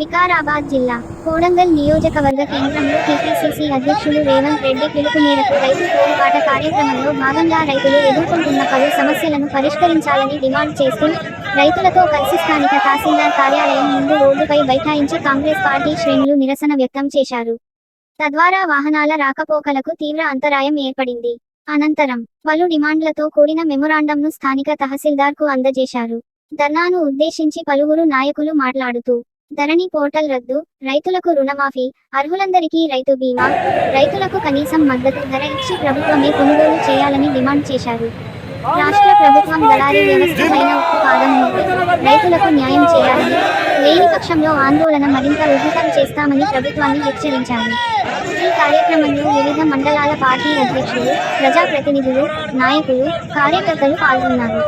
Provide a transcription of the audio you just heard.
వికారాబాద్ జిల్లా కోడంగల్ నియోజకవర్గ కేంద్రంలో టీపీసీసీ అధ్యక్షులు రేవంత్ రెడ్డి పిలుపు మేరకు రైతు పోరుబాట కార్యక్రమంలో భాగంగా రైతులు ఎదుర్కొంటున్న పలు సమస్యలను పరిష్కరించాలని డిమాండ్ చేస్తూ రైతులతో కలిసి స్థానిక తహసీల్దార్ కార్యాలయం ముందు రోడ్డుపై బైఠాయించి కాంగ్రెస్ పార్టీ శ్రేణులు నిరసన వ్యక్తం చేశారు. తద్వారా వాహనాల రాకపోకలకు తీవ్ర అంతరాయం ఏర్పడింది. అనంతరం పలు డిమాండ్లతో కూడిన మెమొరాండంను స్థానిక తహసీల్దార్కు అందజేశారు. ధర్నాను ఉద్దేశించి పలువురు నాయకులు మాట్లాడుతూ ధరణి పోర్టల్ రద్దు రైతులకు రుణమాఫీ అర్హులందరికీ రైతు బీమా రైతులకు కనీసం మద్దతు ధర ఇచ్చి ప్రభుత్వమే కొనుగోలు చేయాలని డిమాండ్ చేశారు. రాష్ట్ర ప్రభుత్వం దళారీ వ్యవస్థ పైన ఉక్కు పాదం రైతులకు న్యాయం చేయాలని లేని పక్షంలో ఆందోళన మరింత ఉధృతం చేస్తామని ప్రభుత్వాన్ని హెచ్చరించారు. ఈ కార్యక్రమంలో వివిధ మండలాల పార్టీ అధ్యక్షులు ప్రజాప్రతినిధులు నాయకులు కార్యకర్తలు పాల్గొన్నారు.